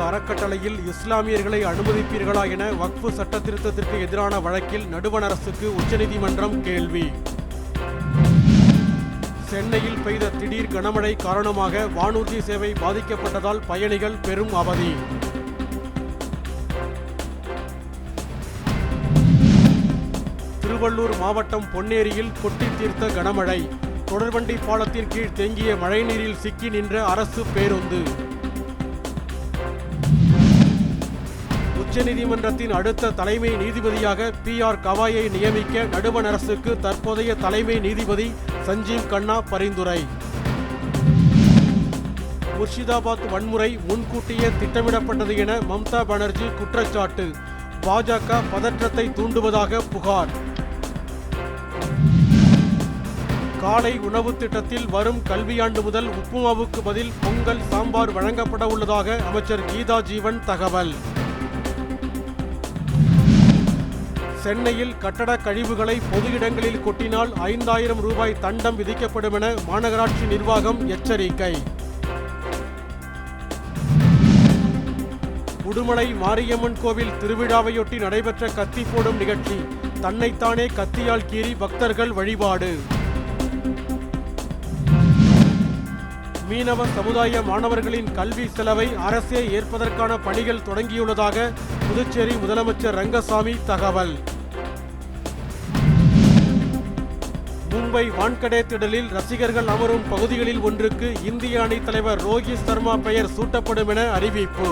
அறக்கட்டளையில் இஸ்லாமியர்களை அனுமதிப்பீர்களா என வக்ஃபு சட்டத்திருத்தத்திற்கு எதிரான வழக்கில் நடுவண் அரசுக்கு உச்சநீதிமன்றம் கேள்வி. சென்னையில் பெய்த திடீர் கனமழை காரணமாக வானூர்தி சேவை பாதிக்கப்பட்டதால் பயணிகள் பெரும் அவதி. திருவள்ளூர் மாவட்டம் பொன்னேரியில் கொட்டி தீர்த்த கனமழை. தொடர்வண்டி பாலத்தின் கீழ் தேங்கிய மழைநீரில் சிக்கி நின்ற அரசு பேருந்து. உச்சநீதிமன்றத்தின் அடுத்த தலைமை நீதிபதியாக பி ஆர் கவாயை நியமிக்க நடுவண் அரசுக்கு தற்போதைய தலைமை நீதிபதி சஞ்சீவ் கண்ணா பரிந்துரை. முர்ஷிதாபாத் வன்முறை முன்கூட்டியே திட்டமிடப்பட்டது என மம்தா பானர்ஜி குற்றச்சாட்டு. பாஜக பதற்றத்தை தூண்டுவதாக புகார். காலை உணவு திட்டத்தில் வரும் கல்வியாண்டு முதல் உப்புமாவுக்கு பதில் பொங்கல் சாம்பார் வழங்கப்பட உள்ளதாக அமைச்சர் கீதா ஜீவன் தகவல். சென்னையில் கட்டட கழிவுகளை பொது இடங்களில் கொட்டினால் ஐந்தாயிரம் ரூபாய் தண்டம் விதிக்கப்படும் என மாநகராட்சி நிர்வாகம் எச்சரிக்கை. உடுமலை மாரியம்மன் கோவில் திருவிழாவையொட்டி நடைபெற்ற கத்தி போடும் நிகழ்ச்சி. தன்னைத்தானே கத்தியால் கீறி பக்தர்கள் வழிபாடு. மீனவ சமுதாய மாணவர்களின் கல்வி செலவை அரசே ஏற்பதற்கான பணிகள் தொடங்கியுள்ளதாக புதுச்சேரி முதலமைச்சர் ரங்கசாமி தகவல். மும்பை வான்கடே திடலில் ரசிகர்கள் அமரும் பகுதிகளில் ஒன்றுக்கு இந்திய அணித் தலைவர் ரோஹித் சர்மா பெயர் சூட்டப்படும் என அறிவிப்பு.